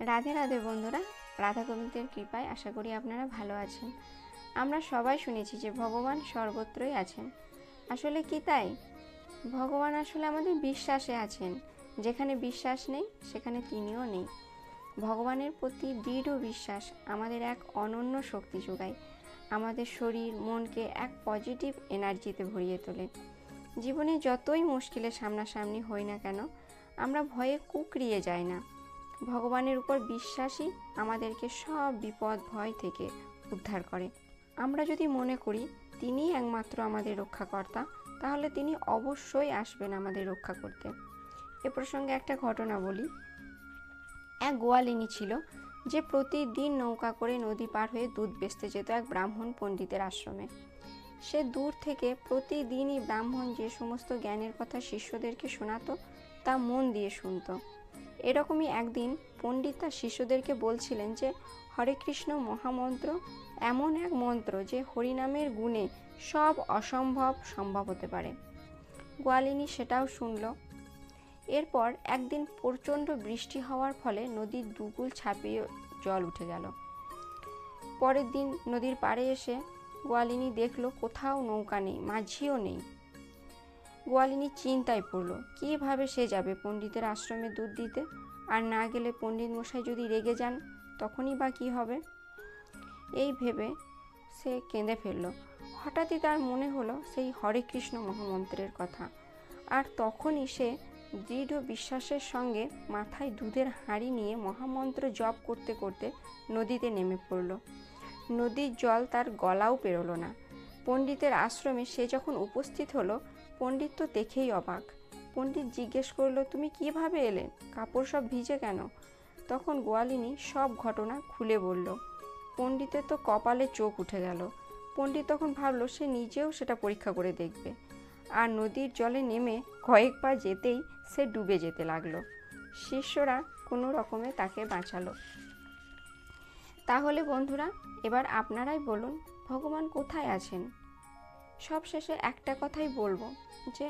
রাধে রাধে বন্ধুরা, রাধা গোবিন্দের কৃপায় আশা করি আপনারা ভালো আছেন। আমরা সবাই শুনেছি যে ভগবান সর্বত্রই আছেন। আসলে কি তাই? ভগবান আসলে আমাদের বিশ্বাসে আছেন। যেখানে বিশ্বাস নেই, সেখানে তিনিও নেই। ভগবানের প্রতি দৃঢ় বিশ্বাস আমাদের এক অনন্য শক্তি যোগায়। আমাদের শরীর মনকে এক পজিটিভ এনার্জিতে ভরিয়ে তোলে। জীবনে যতই মুশকিলের সামনাসামনি হই না কেন, আমরা ভয়ে কুকড়িয়ে যাই না। ভগবানের উপর বিশ্বাসই আমাদেরকে সব বিপদ, ভয় থেকে উদ্ধার করে। আমরা যদি মনে করি তিনিই একমাত্র আমাদের রক্ষাকর্তা, তাহলে তিনি অবশ্যই আসবেন আমাদের রক্ষা করতে। এ প্রসঙ্গে একটা ঘটনা বলি। এক গোয়ালিনী ছিল যে প্রতিদিন নৌকা করে নদী পার হয়ে দুধ বেচতে যেত এক ব্রাহ্মণ পণ্ডিতের আশ্রমে। সে দূর থেকে প্রতিদিনই ব্রাহ্মণ যে সমস্ত জ্ঞানের কথা শিষ্যদেরকে শোনাতো, তা মন দিয়ে শুনতো। এরকমই একদিন পণ্ডিত তার শিষ্যদেরকে বলছিলেন যে, হরে কৃষ্ণ মহামন্ত্র, এমন এক মন্ত্র যে হরিনামের গুণে সব অসম্ভব সম্ভব হতে পারে। গোয়ালিনী সেটাও শুনল। এরপর একদিন প্রচণ্ড বৃষ্টি হওয়ার ফলে নদীর দুগুল ছাপিয়ে জল উঠে গেল। পরের দিন নদীর পাড়ে এসে গোয়ালিনী দেখল কোথাও নৌকা নেই, মাঝিও নেই। গোয়ালিনী চিন্তায় পড়ল, কীভাবে সে যাবে পণ্ডিতের আশ্রমে দুধ দিতে? আর না গেলে পণ্ডিত মশাই যদি রেগে যান, তখনই বা কী হবে? এই ভেবে সে কেঁদে ফেলল। হঠাৎই তার মনে হলো সেই হরে কৃষ্ণ মহামন্ত্রের কথা। আর তখনই সে দৃঢ় বিশ্বাসের সঙ্গে মাথায় দুধের হাঁড়ি নিয়ে মহামন্ত্র জপ করতে করতে নদীতে নেমে পড়ল। নদীর জল তার গলাও পেরোলো না। পণ্ডিতের আশ্রমে সে যখন উপস্থিত হলো, পণ্ডিত তো দেখেই অবাক। পণ্ডিত জিজ্ঞেস করল, তুমি কীভাবে এলে? কাপড় সব ভিজে কেন? তখন গোয়ালিনী সব ঘটনা খুলে বলল। পণ্ডিতের তো কপালে চোখ উঠে গেল। পণ্ডিত তখন ভাবলো, সে নিজেও সেটা পরীক্ষা করে দেখবে। আর নদীর জলে নেমে কয়েক পা যেতেই সে ডুবে যেতে লাগল। শিষ্যরা কোনো রকমে তাকে বাঁচালো। তাহলে বন্ধুরা, এবার আপনারাই বলুন ভগবান কোথায় আছেন? সব শেষে একটা কথাই বলব, যে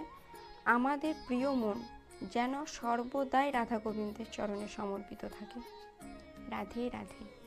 আমাদের প্রিয় মন যেন সর্বদাই রাধা গোবিন্দের চরণে সমর্পিত থাকে। রাধে রাধে।